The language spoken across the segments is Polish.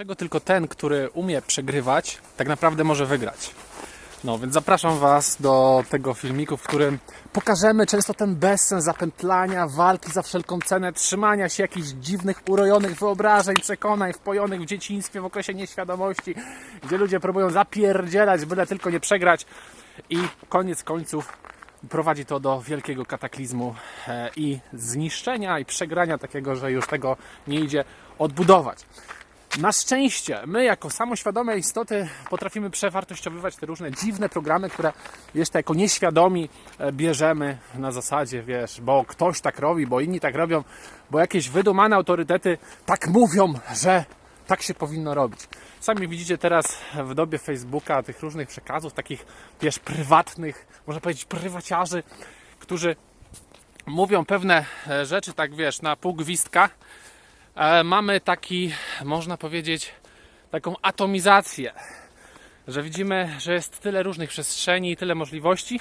Dlaczego tylko ten, który umie przegrywać, tak naprawdę może wygrać? No więc zapraszam Was do tego filmiku, w którym pokażemy często ten bezsens zapętlania, walki za wszelką cenę, trzymania się jakichś dziwnych, urojonych wyobrażeń, przekonań wpojonych w dzieciństwie, w okresie nieświadomości, gdzie ludzie próbują zapierdzielać, byle tylko nie przegrać i koniec końców prowadzi to do wielkiego kataklizmu e, i zniszczenia i przegrania takiego, że już tego nie idzie odbudować. Na szczęście, my jako samoświadome istoty potrafimy przewartościowywać te różne dziwne programy, które jeszcze jako nieświadomi e, bierzemy na zasadzie, wiesz, bo ktoś tak robi, bo inni tak robią, bo jakieś wydumane autorytety tak mówią, że tak się powinno robić. Sami widzicie teraz w dobie Facebooka tych różnych przekazów, takich, wiesz, prywatnych, można powiedzieć, prywaciarzy, którzy mówią pewne e, rzeczy, tak wiesz, na pół gwizdka, mamy taki, można powiedzieć, taką atomizację, że widzimy, że jest tyle różnych przestrzeni, tyle możliwości,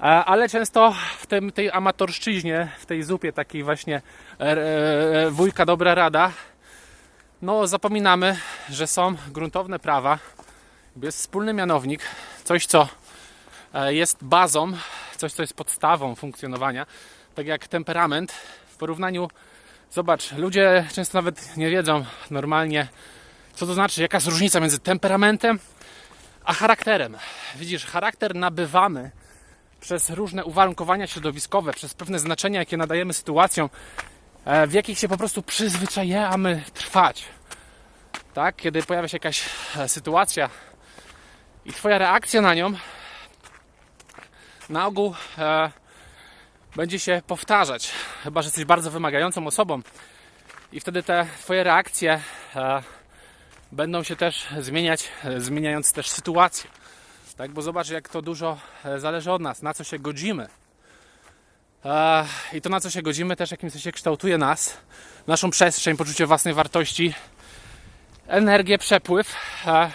e, ale często w tym, tej amatorszczyźnie, w tej zupie takiej właśnie e, e, wujka dobra rada, no zapominamy, że są gruntowne prawa, jest wspólny mianownik, coś co e, jest bazą, coś co jest podstawą funkcjonowania, tak jak temperament w porównaniu Zobacz, ludzie często nawet nie wiedzą normalnie, co to znaczy, jaka jest różnica między temperamentem a charakterem. Widzisz, charakter nabywamy przez różne uwarunkowania środowiskowe, przez pewne znaczenia, jakie nadajemy sytuacjom, e, w jakich się po prostu przyzwyczajamy trwać. Tak? Kiedy pojawia się jakaś e, sytuacja i Twoja reakcja na nią na ogół e, będzie się powtarzać, chyba że jesteś bardzo wymagającą osobą i wtedy te Twoje reakcje e, będą się też zmieniać, e, zmieniając też sytuację. Tak, bo zobacz, jak to dużo e, zależy od nas, na co się godzimy. E, I to, na co się godzimy, też w jakimś sensie kształtuje nas, naszą przestrzeń, poczucie własnej wartości, energię, przepływ, e,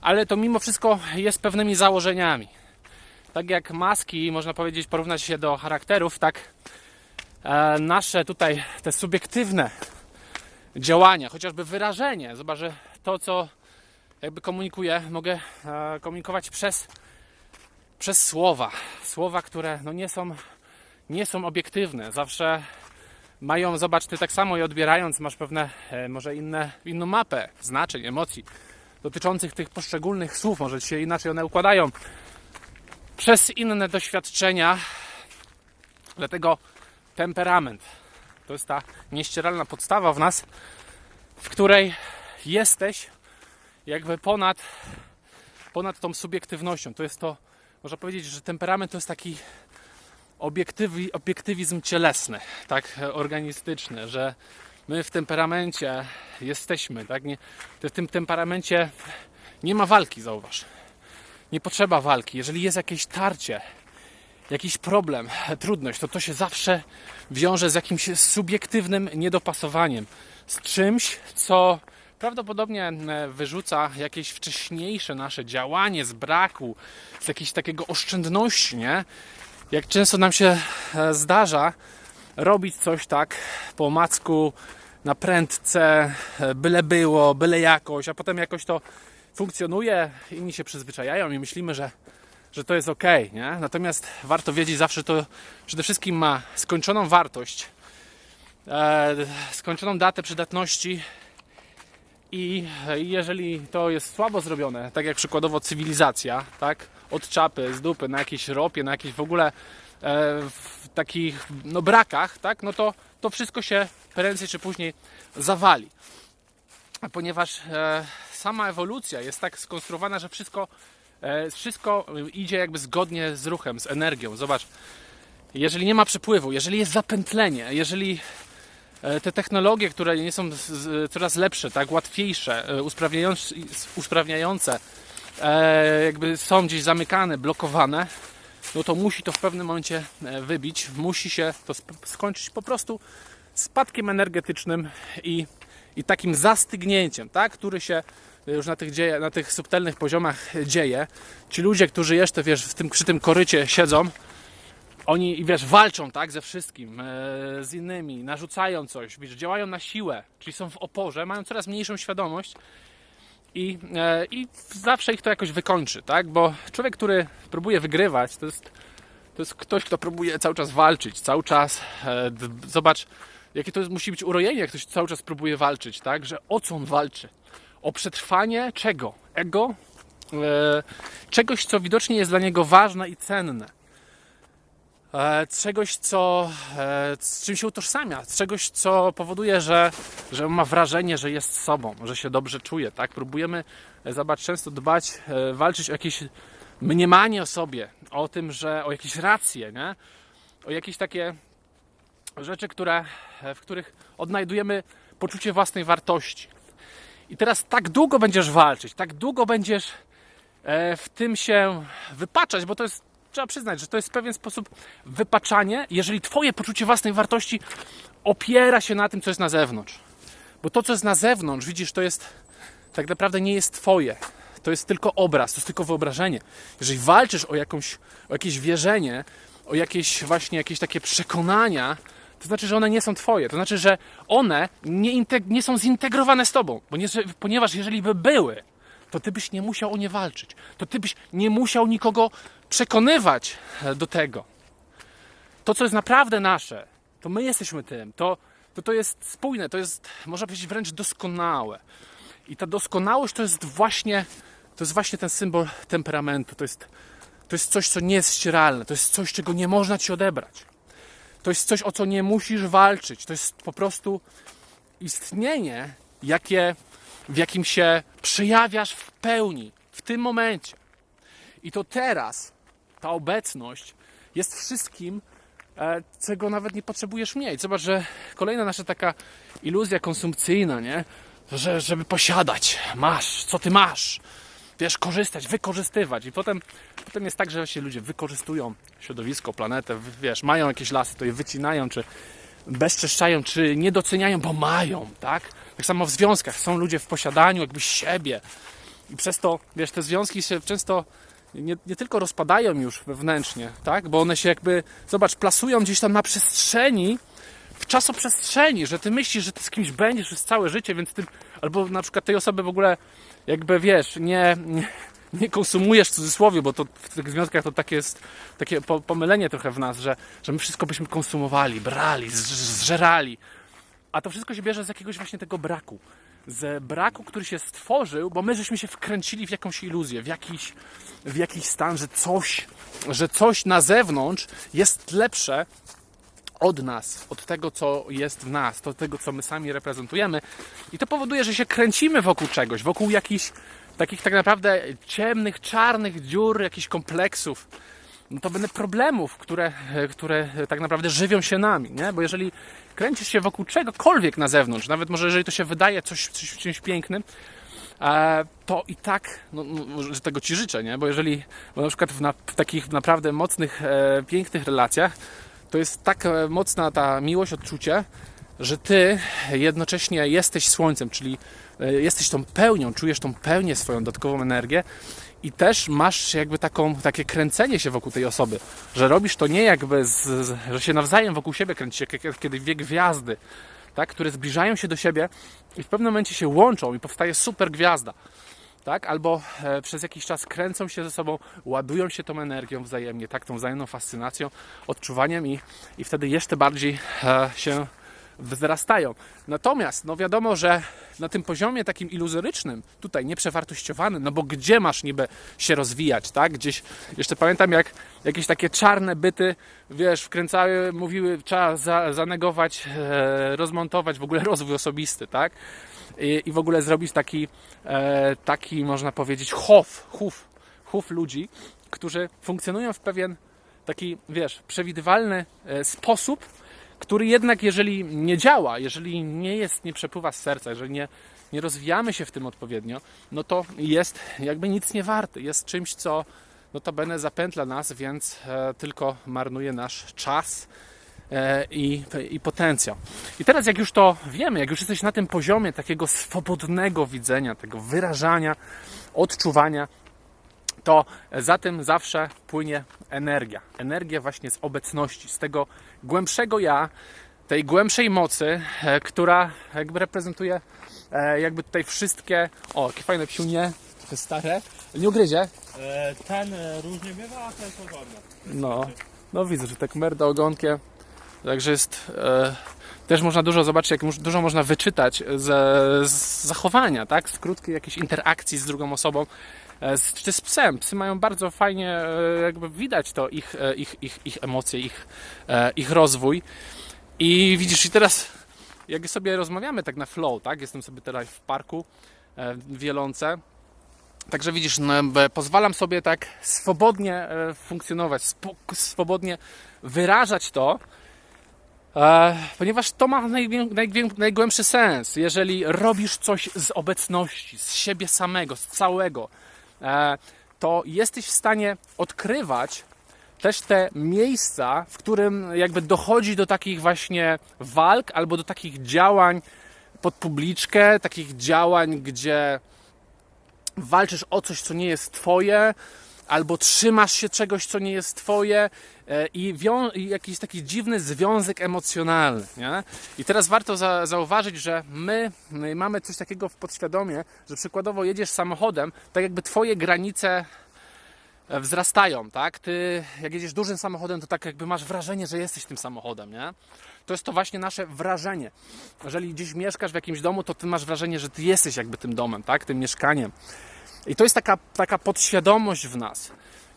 ale to mimo wszystko jest pewnymi założeniami tak jak maski, można powiedzieć, porównać się do charakterów, tak e, nasze tutaj te subiektywne działania, chociażby wyrażenie, zobacz, że to co jakby komunikuję, mogę e, komunikować przez, przez słowa. Słowa, które no nie, są, nie są obiektywne, zawsze mają, zobacz, ty tak samo je odbierając, masz pewne, e, może inne, inną mapę znaczeń, emocji dotyczących tych poszczególnych słów, może się inaczej one układają przez inne doświadczenia. Dlatego temperament to jest ta nieścieralna podstawa w nas, w której jesteś jakby ponad, ponad tą subiektywnością. To jest to, można powiedzieć, że temperament to jest taki obiektywi, obiektywizm cielesny, tak organistyczny, że my w temperamencie jesteśmy, tak? Nie, w tym temperamencie nie ma walki, zauważ nie potrzeba walki. Jeżeli jest jakieś tarcie, jakiś problem, trudność, to to się zawsze wiąże z jakimś subiektywnym niedopasowaniem, z czymś, co prawdopodobnie e, wyrzuca jakieś wcześniejsze nasze działanie z braku, z jakiejś takiego oszczędności, nie? Jak często nam się e, zdarza robić coś tak po macku, na prędce, e, byle było, byle jakoś, a potem jakoś to funkcjonuje, inni się przyzwyczajają i myślimy, że, że to jest ok. Nie? Natomiast warto wiedzieć zawsze, to przede wszystkim ma skończoną wartość, e, skończoną datę przydatności i jeżeli to jest słabo zrobione, tak jak przykładowo cywilizacja, tak, od czapy, z dupy, na jakiejś ropie, na jakichś w ogóle e, w takich no, brakach, tak, no to to wszystko się prędzej czy później zawali. Ponieważ e, sama ewolucja jest tak skonstruowana, że wszystko, e, wszystko idzie jakby zgodnie z ruchem, z energią. Zobacz, jeżeli nie ma przepływu, jeżeli jest zapętlenie, jeżeli e, te technologie, które nie są coraz lepsze, tak, łatwiejsze, e, usprawniające, jakby są gdzieś zamykane, blokowane, no to musi to w pewnym momencie wybić, musi się to skończyć po prostu spadkiem energetycznym i, i takim zastygnięciem, tak, który się już na tych, dzieje, na tych subtelnych poziomach dzieje. Ci ludzie, którzy jeszcze wiesz, w tym, przy tym korycie siedzą, oni, wiesz, walczą, tak, ze wszystkim, e, z innymi, narzucają coś, wiesz, działają na siłę, czyli są w oporze, mają coraz mniejszą świadomość i, e, i zawsze ich to jakoś wykończy, tak, bo człowiek, który próbuje wygrywać, to jest, to jest ktoś, kto próbuje cały czas walczyć, cały czas, e, zobacz, jakie to jest, musi być urojenie, jak ktoś cały czas próbuje walczyć, tak, że o co on walczy? O przetrwanie czego? Ego? E, czegoś, co widocznie jest dla niego ważne i cenne e, czegoś, co, e, z czym się utożsamia, czegoś, co powoduje, że, że ma wrażenie, że jest sobą, że się dobrze czuje. Tak? Próbujemy, e, zobacz, często dbać, e, walczyć o jakieś mniemanie o sobie, o tym, że o jakieś racje, nie? o jakieś takie rzeczy, które, w których odnajdujemy poczucie własnej wartości. I teraz tak długo będziesz walczyć, tak długo będziesz e, w tym się wypaczać, bo to jest, trzeba przyznać, że to jest w pewien sposób wypaczanie, jeżeli Twoje poczucie własnej wartości opiera się na tym, co jest na zewnątrz. Bo to, co jest na zewnątrz, widzisz, to jest tak naprawdę nie jest Twoje. To jest tylko obraz, to jest tylko wyobrażenie. Jeżeli walczysz o, jakąś, o jakieś wierzenie, o jakieś właśnie jakieś takie przekonania, to znaczy, że one nie są Twoje. To znaczy, że one nie, nie są zintegrowane z Tobą. Ponieważ jeżeli by były, to Ty byś nie musiał o nie walczyć. To Ty byś nie musiał nikogo przekonywać e, do tego. To, co jest naprawdę nasze, to my jesteśmy tym. To, to, to jest spójne, to jest, można powiedzieć, wręcz doskonałe. I ta doskonałość to jest właśnie, to jest właśnie ten symbol temperamentu. To jest, to jest coś, co nie jest ścieralne. To jest coś, czego nie można ci odebrać. To jest coś, o co nie musisz walczyć. To jest po prostu istnienie, jakie, w jakim się przejawiasz w pełni, w tym momencie. I to teraz, ta obecność jest wszystkim, e, czego nawet nie potrzebujesz mieć. Zobacz, że kolejna nasza taka iluzja konsumpcyjna, nie? Że, żeby posiadać, masz, co ty masz, wiesz, korzystać, wykorzystywać. I potem, potem jest tak, że się ludzie wykorzystują środowisko, planetę, wiesz, mają jakieś lasy, to je wycinają, czy bezczeszczają, czy nie doceniają, bo mają, tak? Tak samo w związkach. Są ludzie w posiadaniu jakby siebie. I przez to, wiesz, te związki się często nie, nie tylko rozpadają już wewnętrznie, tak? Bo one się jakby, zobacz, plasują gdzieś tam na przestrzeni, w czasoprzestrzeni, że ty myślisz, że ty z kimś będziesz przez całe życie, więc ty, albo na przykład tej osoby w ogóle jakby, wiesz, nie, nie, konsumujesz w cudzysłowie, bo to w tych związkach to takie jest takie po, pomylenie trochę w nas, że, że my wszystko byśmy konsumowali, brali, zżerali. A to wszystko się bierze z jakiegoś właśnie tego braku. Z braku, który się stworzył, bo my żeśmy się wkręcili w jakąś iluzję, w jakiś, w jakiś stan, że coś, że coś na zewnątrz jest lepsze od nas, od tego, co jest w nas, od tego, co my sami reprezentujemy. I to powoduje, że się kręcimy wokół czegoś, wokół jakichś takich tak naprawdę ciemnych, czarnych dziur, jakichś kompleksów. No to będą problemów, które, które tak naprawdę żywią się nami, nie? Bo jeżeli kręcisz się wokół czegokolwiek na zewnątrz, nawet może jeżeli to się wydaje coś, coś czymś pięknym, e, to i tak, no, no, że tego Ci życzę, nie? Bo jeżeli, bo na przykład w, na, w takich naprawdę mocnych, e, pięknych relacjach, to jest tak e, mocna ta miłość, odczucie, że Ty jednocześnie jesteś słońcem, czyli e, jesteś tą pełnią, czujesz tą pełnię swoją dodatkową energię i też masz jakby taką, takie kręcenie się wokół tej osoby, że robisz to nie jakby, z, z, że się nawzajem wokół siebie kręcicie, jak, kiedy wie gwiazdy, tak, które zbliżają się do siebie i w pewnym momencie się łączą i powstaje super gwiazda. Tak? Albo e, przez jakiś czas kręcą się ze sobą, ładują się tą energią wzajemnie, tak? tą wzajemną fascynacją, odczuwaniem i, i wtedy jeszcze bardziej e, się wzrastają. Natomiast, no wiadomo, że na tym poziomie takim iluzorycznym, tutaj nieprzewartościowanym, no bo gdzie masz niby się rozwijać, tak? Gdzieś, jeszcze pamiętam jak jakieś takie czarne byty, wiesz, wkręcały, mówiły, trzeba za, zanegować, e, rozmontować w ogóle rozwój osobisty, tak? I, i w ogóle zrobić taki, e, taki można powiedzieć, chow, chów, chów ludzi, którzy funkcjonują w pewien taki, wiesz, przewidywalny e, sposób, który jednak, jeżeli nie działa, jeżeli nie jest, nie przepływa z serca, jeżeli nie, nie rozwijamy się w tym odpowiednio, no to jest jakby nic nie warty. Jest czymś, co notabene zapętla nas, więc e, tylko marnuje nasz czas i, i potencjał. I teraz, jak już to wiemy, jak już jesteś na tym poziomie takiego swobodnego widzenia, tego wyrażania, odczuwania, to za tym zawsze płynie energia. Energia właśnie z obecności, z tego głębszego ja, tej głębszej mocy, e, która jakby reprezentuje e, jakby tutaj wszystkie, o jakie fajne psiunie, trochę stare, nie ugryzie, E, Ten e, różnie bywa, a ten pogodny. no, no widzę, że tak merda ogonkiem. Także jest. E, też można dużo zobaczyć, jak dużo można wyczytać z, z zachowania, tak? Z krótkiej jakiejś interakcji z drugą osobą, e, z, czy z psem. Psy mają bardzo fajnie, e, jakby widać to, ich, e, ich, ich, ich emocje, ich, ich rozwój. I widzisz, i teraz, jak sobie rozmawiamy tak na flow, tak? Jestem sobie teraz w parku w Wielące. Także widzisz, no, pozwalam sobie tak swobodnie funkcjonować, swobodnie wyrażać to, ponieważ to ma najgłębszy sens. Jeżeli robisz coś z obecności, z siebie samego, z całego, e, to jesteś w stanie odkrywać też te miejsca, w którym jakby dochodzi do takich właśnie walk albo do takich działań pod publiczkę, takich działań, gdzie walczysz o coś, co nie jest twoje, albo trzymasz się czegoś, co nie jest twoje e, i, i jakiś taki dziwny związek emocjonalny. Nie? I teraz warto za- zauważyć, że my, my mamy coś takiego w podświadomie, że przykładowo jedziesz samochodem, tak jakby twoje granice e, wzrastają, tak? Ty, jak jedziesz dużym samochodem, to tak jakby masz wrażenie, że jesteś tym samochodem, nie? To jest to właśnie nasze wrażenie. Jeżeli gdzieś mieszkasz w jakimś domu, to ty masz wrażenie, że ty jesteś jakby tym domem, tak? Tym mieszkaniem. I to jest taka, taka podświadomość w nas.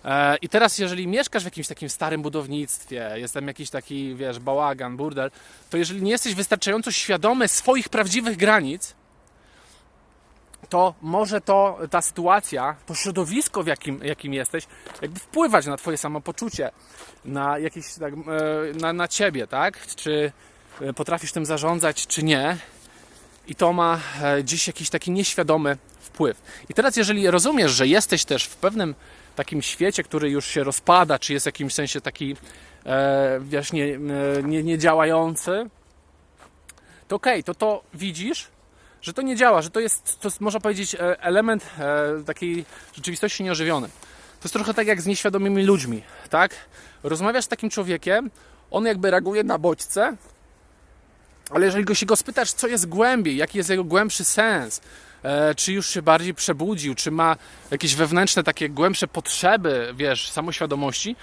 E, I teraz, jeżeli mieszkasz w jakimś takim starym budownictwie, jest tam jakiś taki, wiesz, bałagan, burdel, to jeżeli nie jesteś wystarczająco świadomy swoich prawdziwych granic, to może to, ta sytuacja, to środowisko, w jakim, jakim jesteś, jakby wpływać na Twoje samopoczucie, na jakieś, tak, e, na, na Ciebie, tak? Czy e, potrafisz tym zarządzać, czy nie. I to ma gdzieś jakiś taki nieświadomy wpływ. I teraz, jeżeli rozumiesz, że jesteś też w pewnym takim świecie, który już się rozpada, czy jest w jakimś sensie taki e, wiesz, nie, e, nie, działający, to okej, to to widzisz, że to nie działa, że to jest, to jest można powiedzieć, e, element e, takiej rzeczywistości nieożywionej. To jest trochę tak jak z nieświadomymi ludźmi, tak? Rozmawiasz z takim człowiekiem, on jakby reaguje na bodźce, ale jeżeli go się go spytasz, co jest głębiej, jaki jest jego głębszy sens, czy już się bardziej przebudził, czy ma jakieś wewnętrzne takie głębsze potrzeby, wiesz, samoświadomości,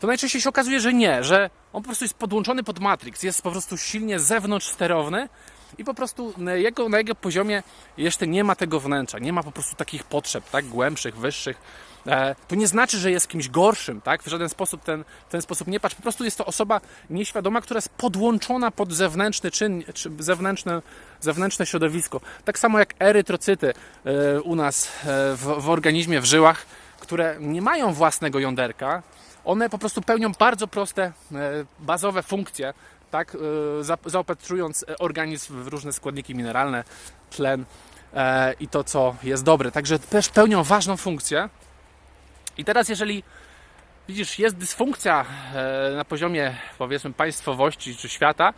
to najczęściej się okazuje, że nie, że on po prostu jest podłączony pod Matrix, jest po prostu silnie zewnątrz sterowny i po prostu na jego, na jego poziomie jeszcze nie ma tego wnętrza, nie ma po prostu takich potrzeb, tak, głębszych, wyższych. E, to nie znaczy, że jest kimś gorszym, tak, w żaden sposób ten, ten sposób nie patrz, po prostu jest to osoba nieświadoma, która jest podłączona pod zewnętrzny czyn, czy zewnętrzne, zewnętrzne środowisko. Tak samo jak erytrocyty e, u nas e, w, w organizmie, w żyłach, które nie mają własnego jąderka, one po prostu pełnią bardzo proste, e, bazowe funkcje, tak, e, za- zaopatrując e, organizm w różne składniki mineralne, tlen e, i to, co jest dobre. Także też pełnią ważną funkcję. I teraz, jeżeli widzisz, jest dysfunkcja na poziomie, powiedzmy, państwowości czy świata,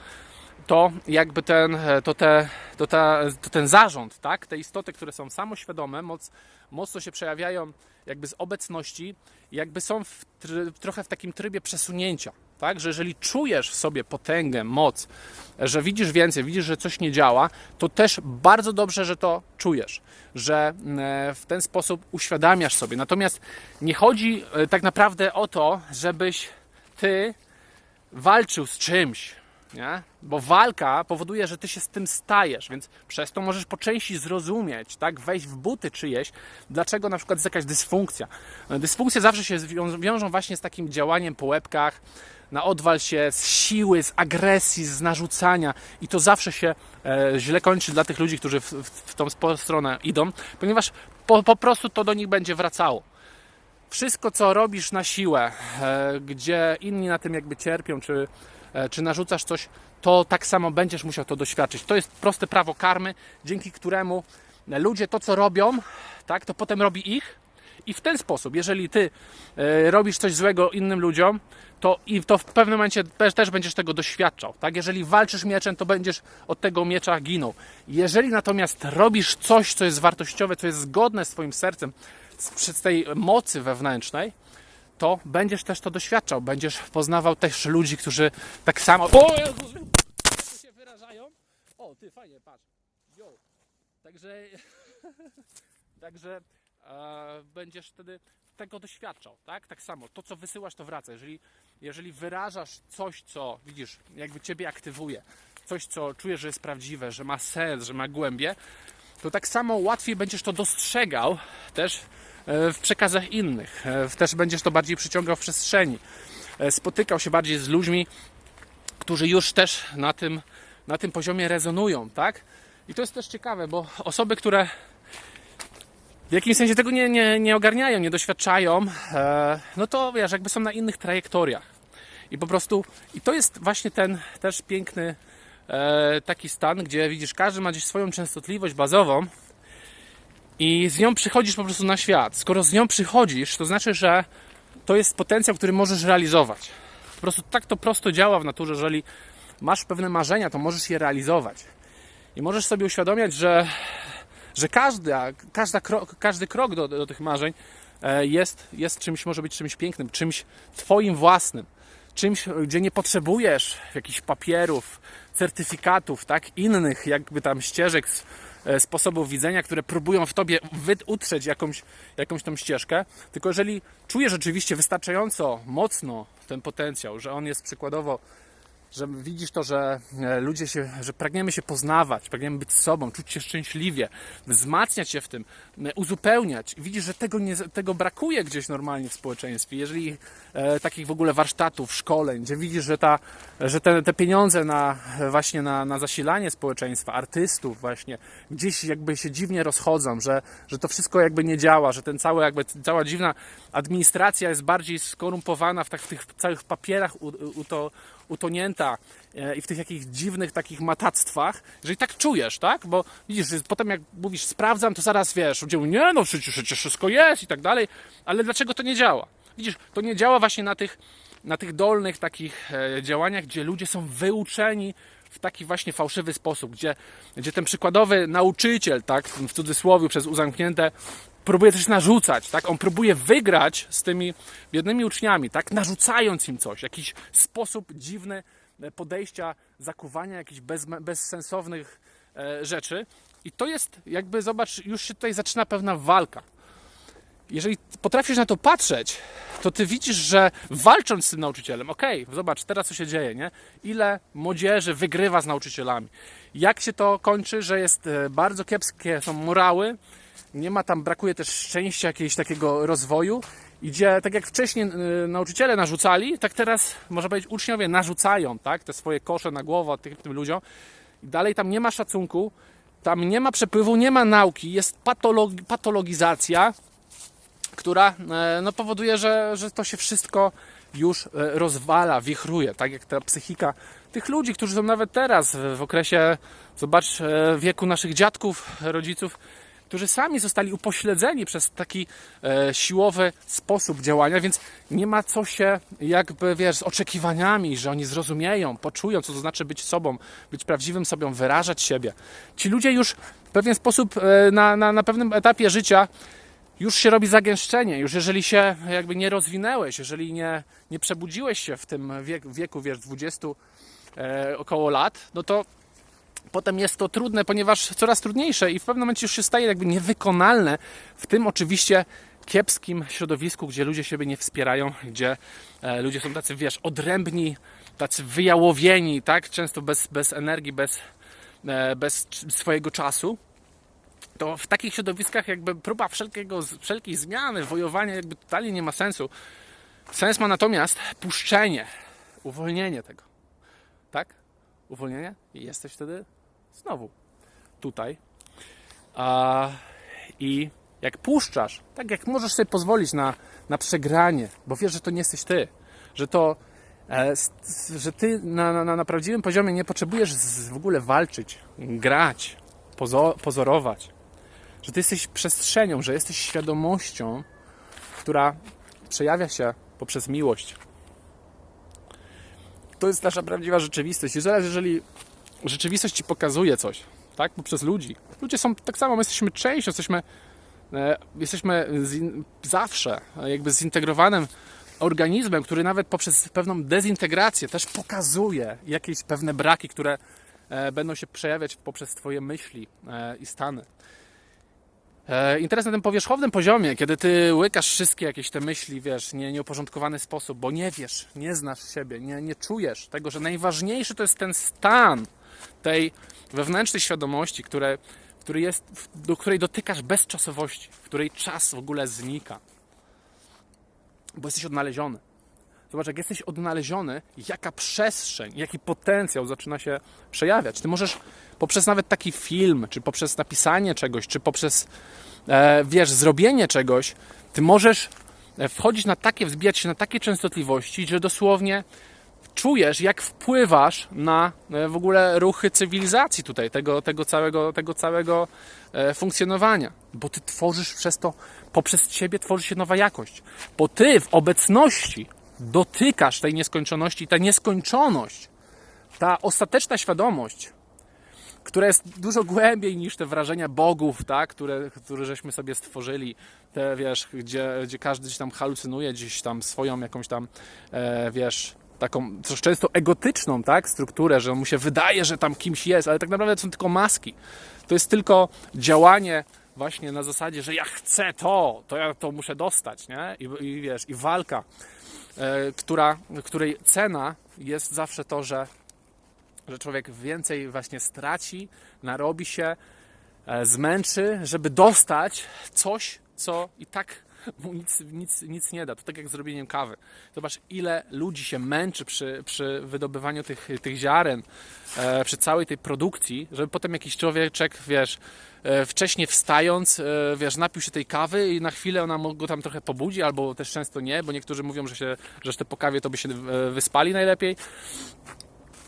to jakby ten, to, te, to, ta, to ten zarząd, tak, te istoty, które są samoświadome, moc, mocno się przejawiają jakby z obecności, jakby są w, trochę w takim trybie przesunięcia, tak, że jeżeli czujesz w sobie potęgę, moc, że widzisz więcej, widzisz, że coś nie działa, to też bardzo dobrze, że to czujesz, że e, w ten sposób uświadamiasz sobie. Natomiast nie chodzi e, tak naprawdę o to, żebyś ty walczył z czymś, nie? Bo walka powoduje, że ty się z tym stajesz, więc przez to możesz po części zrozumieć, tak? Wejść w buty czyjeś, dlaczego na przykład jest jakaś dysfunkcja. Dysfunkcje zawsze się wiążą właśnie z takim działaniem po łebkach, na odwal się z siły, z agresji, z narzucania i to zawsze się e, źle kończy dla tych ludzi, którzy w, w, tą stronę idą, ponieważ po, po prostu to do nich będzie wracało wszystko, co robisz na siłę, e, gdzie inni na tym jakby cierpią, czy, e, czy narzucasz coś, to tak samo będziesz musiał to doświadczyć. To jest proste prawo karmy, dzięki któremu ludzie to, co robią, tak, to potem robi ich. I w ten sposób, jeżeli ty e, robisz coś złego innym ludziom, to i to w pewnym momencie też, też będziesz tego doświadczał. Tak? Jeżeli walczysz mieczem, to będziesz od tego miecza ginął. Jeżeli natomiast robisz coś, co jest wartościowe, co jest zgodne z twoim sercem, z, z tej mocy wewnętrznej, to będziesz też to doświadczał. Będziesz poznawał też ludzi, którzy tak samo. O Jezus, się wyrażają. O, ty fajnie, patrz. Yo. Także. Także e, będziesz wtedy tego doświadczał, tak? Tak samo. To, co wysyłasz, to wraca. Jeżeli, jeżeli wyrażasz coś, co widzisz, jakby ciebie aktywuje, coś, co czujesz, że jest prawdziwe, że ma sens, że ma głębię, to tak samo łatwiej będziesz to dostrzegał też e, w przekazach innych. E, Też będziesz to bardziej przyciągał w przestrzeni. E, Spotykał się bardziej z ludźmi, którzy już też na tym, na tym poziomie rezonują, tak? I to jest też ciekawe, bo osoby, które w jakimś sensie tego nie, nie, nie ogarniają, nie doświadczają, e, no to wiesz, jakby są na innych trajektoriach. I po prostu, i to jest właśnie ten też piękny e, taki stan, gdzie widzisz, każdy ma gdzieś swoją częstotliwość bazową i z nią przychodzisz po prostu na świat. Skoro z nią przychodzisz, to znaczy, że to jest potencjał, który możesz realizować. Po prostu tak to prosto działa w naturze, jeżeli masz pewne marzenia, to możesz je realizować. I możesz sobie uświadomiać, że, że każda, każda krok, każdy krok do, do tych marzeń e, jest, jest czymś, może być czymś pięknym, czymś twoim własnym. Czymś, gdzie nie potrzebujesz jakichś papierów, certyfikatów, tak, innych jakby tam ścieżek, e, sposobów widzenia, które próbują w tobie utrzeć jakąś, jakąś tą ścieżkę. Tylko jeżeli czujesz rzeczywiście wystarczająco mocno ten potencjał, że on jest przykładowo że widzisz to, że e, ludzie się, że pragniemy się poznawać, pragniemy być sobą, czuć się szczęśliwie, wzmacniać się w tym, uzupełniać. Widzisz, że tego, nie, tego brakuje gdzieś normalnie w społeczeństwie. Jeżeli e, takich w ogóle warsztatów, szkoleń, gdzie widzisz, że, ta, że te, te pieniądze na właśnie na, na zasilanie społeczeństwa, artystów właśnie, gdzieś jakby się dziwnie rozchodzą, że, że to wszystko jakby nie działa, że ten cały jakby cała dziwna administracja jest bardziej skorumpowana w, tak, w tych całych papierach u, u to, utonięta e, i w tych jakichś dziwnych takich matactwach, jeżeli tak czujesz, tak? Bo widzisz, potem jak mówisz sprawdzam, to zaraz wiesz, ludzie mówią, nie no, przecież, przecież wszystko jest i tak dalej, ale dlaczego to nie działa? Widzisz, to nie działa właśnie na tych, na tych dolnych takich e, działaniach, gdzie ludzie są wyuczeni w taki właśnie fałszywy sposób, gdzie, gdzie ten przykładowy nauczyciel, tak, w cudzysłowie przez uzamknięte, próbuje coś narzucać, tak? On próbuje wygrać z tymi biednymi uczniami, tak? Narzucając im coś, jakiś sposób dziwny e, podejścia, zakuwania jakichś bez, bezsensownych e, rzeczy. I to jest jakby, zobacz, już się tutaj zaczyna pewna walka. Jeżeli potrafisz na to patrzeć, to ty widzisz, że walcząc z tym nauczycielem, okej, zobacz teraz co się dzieje, nie? Ile młodzieży wygrywa z nauczycielami. Jak się to kończy, że jest e, bardzo kiepskie są morały, nie ma tam, brakuje też szczęścia, jakiegoś takiego rozwoju, gdzie tak jak wcześniej y, nauczyciele narzucali, tak teraz, można powiedzieć, uczniowie narzucają, tak, te swoje kosze na głowę tym, tym ludziom. I dalej tam nie ma szacunku, tam nie ma przepływu, nie ma nauki, jest patologi- patologizacja, która e, no, powoduje, że, że to się wszystko już e, rozwala, wichruje, tak jak ta psychika tych ludzi, którzy są nawet teraz w w okresie, zobacz, e, wieku naszych dziadków, rodziców, którzy sami zostali upośledzeni przez taki e, siłowy sposób działania, więc nie ma co się jakby, wiesz, z oczekiwaniami, że oni zrozumieją, poczują, co to znaczy być sobą, być prawdziwym sobą, wyrażać siebie. Ci ludzie już w pewien sposób e, na, na, na pewnym etapie życia już się robi zagęszczenie, już jeżeli się jakby nie rozwinęłeś, jeżeli nie, nie przebudziłeś się w tym wieku, wieku wiesz, 20 e, około lat, no to potem jest to trudne, ponieważ coraz trudniejsze i w pewnym momencie już się staje jakby niewykonalne w tym oczywiście kiepskim środowisku, gdzie ludzie siebie nie wspierają, gdzie e, ludzie są tacy, wiesz, odrębni, tacy wyjałowieni, tak, często bez, bez energii, bez, e, bez swojego czasu to w takich środowiskach jakby próba wszelkiego, wszelkiej zmiany, wojowania jakby totalnie nie ma sensu. Sens ma natomiast puszczenie, uwolnienie tego. Tak? Uwolnienie i jesteś wtedy znowu tutaj. A, I jak puszczasz, tak jak możesz sobie pozwolić na, na przegranie, bo wiesz, że to nie jesteś ty, że to e, że ty na, na, na prawdziwym poziomie nie potrzebujesz z, w ogóle walczyć, grać, pozo, pozorować że ty jesteś przestrzenią, że jesteś świadomością, która przejawia się poprzez miłość. To jest nasza prawdziwa rzeczywistość. Jeżeli rzeczywistość ci pokazuje coś, tak, poprzez ludzi. Ludzie są tak samo, my jesteśmy częścią, jesteśmy e, jesteśmy zin, zawsze e, jakby zintegrowanym organizmem, który nawet poprzez pewną dezintegrację też pokazuje jakieś pewne braki, które e, będą się przejawiać poprzez Twoje myśli e, i stany. E, Interes na tym powierzchownym poziomie, kiedy ty łykasz wszystkie jakieś te myśli, wiesz, nie, nieuporządkowany sposób, bo nie wiesz, nie znasz siebie, nie, nie czujesz tego, że najważniejszy to jest ten stan tej wewnętrznej świadomości, które, który jest, do której dotykasz bezczasowości, w której czas w ogóle znika. Bo jesteś odnaleziony. Zobacz, jak jesteś odnaleziony, jaka przestrzeń, jaki potencjał zaczyna się przejawiać. Ty możesz poprzez nawet taki film, czy poprzez napisanie czegoś, czy poprzez, e, wiesz, zrobienie czegoś, ty możesz e, wchodzić na takie, wzbijać się na takie częstotliwości, że dosłownie czujesz, jak wpływasz na e, w ogóle ruchy cywilizacji tutaj, tego, tego całego, tego całego e, funkcjonowania. Bo ty tworzysz przez to, poprzez ciebie tworzy się nowa jakość. Bo ty w obecności dotykasz tej nieskończoności, ta nieskończoność, ta ostateczna świadomość, która jest dużo głębiej niż te wrażenia bogów, tak, które, które żeśmy sobie stworzyli, te wiesz, gdzie, gdzie każdy gdzieś tam halucynuje gdzieś tam swoją jakąś tam, e, wiesz, taką coś często egotyczną, tak, strukturę, że mu się wydaje, że tam kimś jest, ale tak naprawdę to są tylko maski. To jest tylko działanie właśnie na zasadzie, że ja chcę to, to ja to muszę dostać, nie? I, i wiesz, i walka, e, która, której cena jest zawsze to, że że człowiek więcej właśnie straci, narobi się, e, zmęczy, żeby dostać coś, co i tak mu nic, nic, nic nie da. To tak jak z robieniem kawy. Zobacz, ile ludzi się męczy przy, przy wydobywaniu tych, tych ziaren, e, przy całej tej produkcji, żeby potem jakiś człowieczek, wiesz, e, wcześniej wstając, wiesz, napił się tej kawy i na chwilę ona go tam trochę pobudzi, albo też często nie, bo niektórzy mówią, że się, że te po kawie to by się wyspali najlepiej.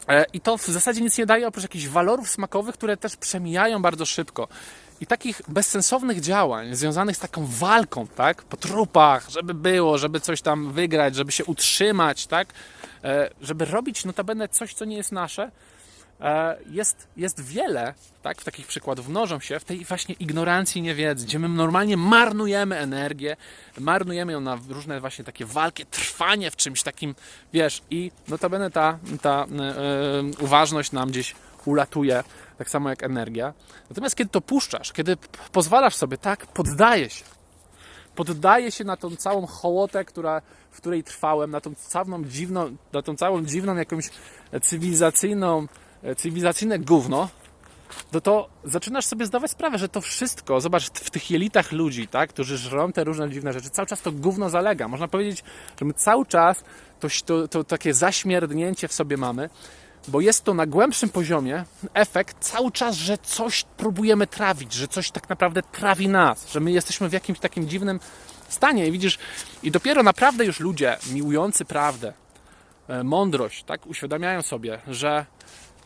E, I to w zasadzie nic nie daje oprócz jakichś walorów smakowych, które też przemijają bardzo szybko. I takich bezsensownych działań związanych z taką walką, tak, po trupach, żeby było, żeby coś tam wygrać, żeby się utrzymać, tak, e, żeby robić notabene coś, co nie jest nasze, jest, jest wiele, tak, takich przykładów mnożą się w tej właśnie ignorancji niewiedzy, gdzie my normalnie marnujemy energię, marnujemy ją na różne właśnie takie walki, trwanie w czymś takim, wiesz, i notabene ta, ta e, e, uważność nam gdzieś ulatuje, tak samo jak energia. Natomiast kiedy to puszczasz, kiedy pozwalasz sobie, tak, poddaję się, poddaję się na tą całą hołotę, która, w której trwałem, na tą całą dziwną, na tą całą dziwną jakąś cywilizacyjną, e, cywilizacyjne gówno, no to zaczynasz sobie zdawać sprawę, że to wszystko, zobacz, w tych jelitach ludzi, tak, którzy żrą te różne dziwne rzeczy, cały czas to gówno zalega. Można powiedzieć, że my cały czas to, to, to takie zaśmierdnięcie w sobie mamy, bo jest to na głębszym poziomie efekt cały czas, że coś próbujemy trawić, że coś tak naprawdę trawi nas, że my jesteśmy w jakimś takim dziwnym stanie i widzisz, i dopiero naprawdę już ludzie miłujący prawdę, e, mądrość, tak, uświadamiają sobie, że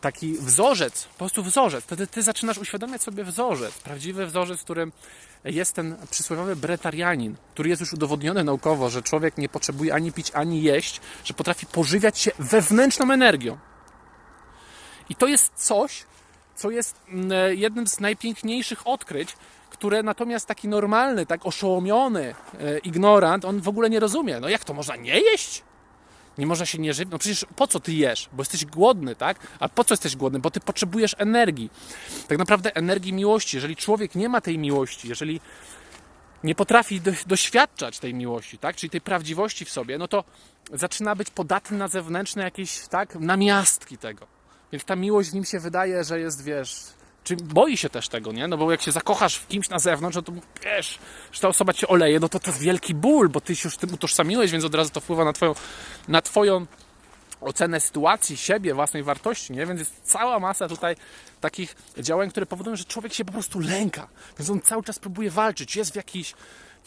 taki wzorzec, po prostu wzorzec, wtedy ty zaczynasz uświadamiać sobie wzorzec, prawdziwy wzorzec, którym jest ten przysłowiowy bretarianin, który jest już udowodniony naukowo, że człowiek nie potrzebuje ani pić, ani jeść, że potrafi pożywiać się wewnętrzną energią. I to jest coś, co jest mm, e, jednym z najpiękniejszych odkryć, które natomiast taki normalny, tak oszołomiony e, ignorant, on w ogóle nie rozumie. No jak to można nie jeść? Nie można się nie żywić? No przecież po co ty jesz? Bo jesteś głodny, tak? A po co jesteś głodny? Bo ty potrzebujesz energii. Tak naprawdę energii miłości. Jeżeli człowiek nie ma tej miłości, jeżeli nie potrafi do, doświadczać tej miłości, tak? Czyli tej prawdziwości w sobie, no to zaczyna być podatny na zewnętrzne jakieś, tak? Namiastki tego. Więc ta miłość w nim się wydaje, że jest, wiesz, czy boi się też tego, nie? No bo jak się zakochasz w kimś na zewnątrz, no to wiesz, że ta osoba cię oleje, no to to jest wielki ból, bo ty się już tym utożsamiłeś, więc od razu to wpływa na twoją, na twoją ocenę sytuacji, siebie, własnej wartości, nie? Więc jest cała masa tutaj takich działań, które powodują, że człowiek się po prostu lęka. Więc on cały czas próbuje walczyć, jest w jakiejś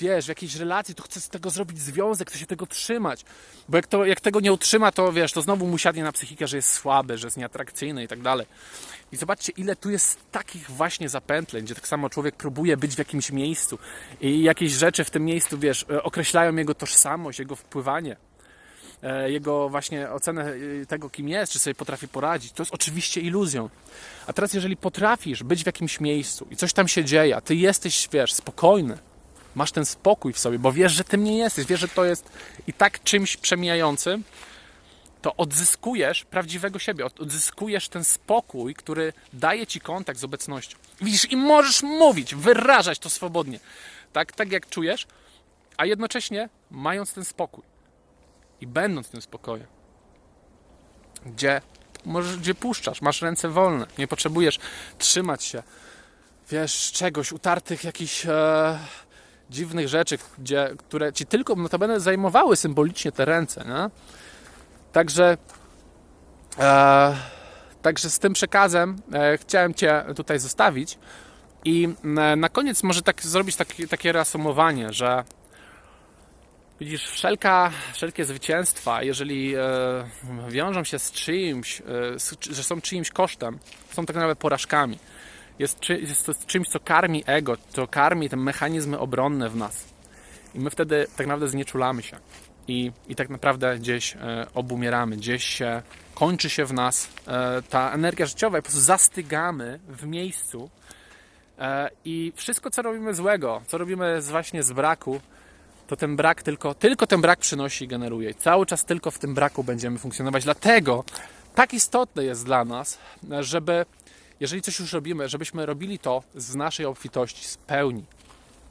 wiesz, w jakiejś relacji, to chce z tego zrobić związek, chce się tego trzymać. Bo jak, to, jak tego nie utrzyma, to wiesz, to znowu mu siadnie na psychikę, że jest słaby, że jest nieatrakcyjny i tak dalej. I zobaczcie, ile tu jest takich właśnie zapętleń, gdzie tak samo człowiek próbuje być w jakimś miejscu i jakieś rzeczy w tym miejscu, wiesz, e, określają jego tożsamość, jego wpływanie e, jego właśnie ocenę e, tego, kim jest, czy sobie potrafi poradzić, to jest oczywiście iluzją. A teraz, jeżeli potrafisz być w jakimś miejscu i coś tam się dzieje, a ty jesteś, wiesz, spokojny, masz ten spokój w sobie, bo wiesz, że tym nie jesteś, wiesz, że to jest i tak czymś przemijającym, to odzyskujesz prawdziwego siebie, od- odzyskujesz ten spokój, który daje ci kontakt z obecnością. Widzisz, i możesz mówić, wyrażać to swobodnie, tak, tak jak czujesz, a jednocześnie mając ten spokój i będąc tym spokojem, gdzie, możesz, gdzie puszczasz, masz ręce wolne, nie potrzebujesz trzymać się, wiesz, czegoś, utartych jakichś e, dziwnych rzeczy, gdzie, które ci tylko notabene zajmowały symbolicznie te ręce, nie? Także, e, także z tym przekazem e, chciałem Cię tutaj zostawić i e, na koniec może tak zrobić takie, takie reasumowanie, że widzisz, wszelka, wszelkie zwycięstwa, jeżeli e, wiążą się z czyimś, e, z, że są czyimś kosztem, są tak naprawdę porażkami. Jest, czy, jest to czymś, co karmi ego, co karmi te mechanizmy obronne w nas. I my wtedy tak naprawdę znieczulamy się i, i tak naprawdę gdzieś e, obumieramy, gdzieś się kończy się w nas e, ta energia życiowa i po prostu zastygamy w miejscu e, i wszystko co robimy złego, co robimy z, właśnie z braku, to ten brak tylko, tylko ten brak przynosi i generuje. I cały czas tylko w tym braku będziemy funkcjonować. Dlatego tak istotne jest dla nas, żeby jeżeli coś już robimy, żebyśmy robili to z naszej obfitości, z pełni,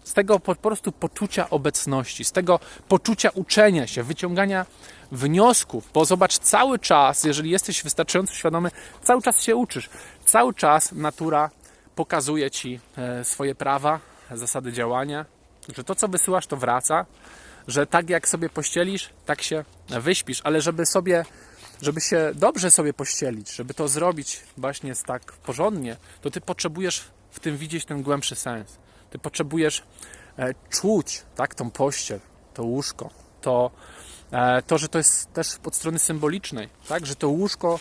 z tego po prostu poczucia obecności, z tego poczucia uczenia się, wyciągania wniosków, bo zobacz, cały czas, jeżeli jesteś wystarczająco świadomy, cały czas się uczysz, cały czas natura pokazuje ci e, swoje prawa, zasady działania, że to, co wysyłasz, to wraca, że tak jak sobie pościelisz, tak się wyśpisz, ale żeby sobie, żeby się dobrze sobie pościelić, żeby to zrobić właśnie tak porządnie, to ty potrzebujesz w tym widzieć ten głębszy sens. Ty potrzebujesz e, czuć tak, tą pościel, to łóżko, to, e, to, że to jest też od strony symbolicznej, tak, że to łóżko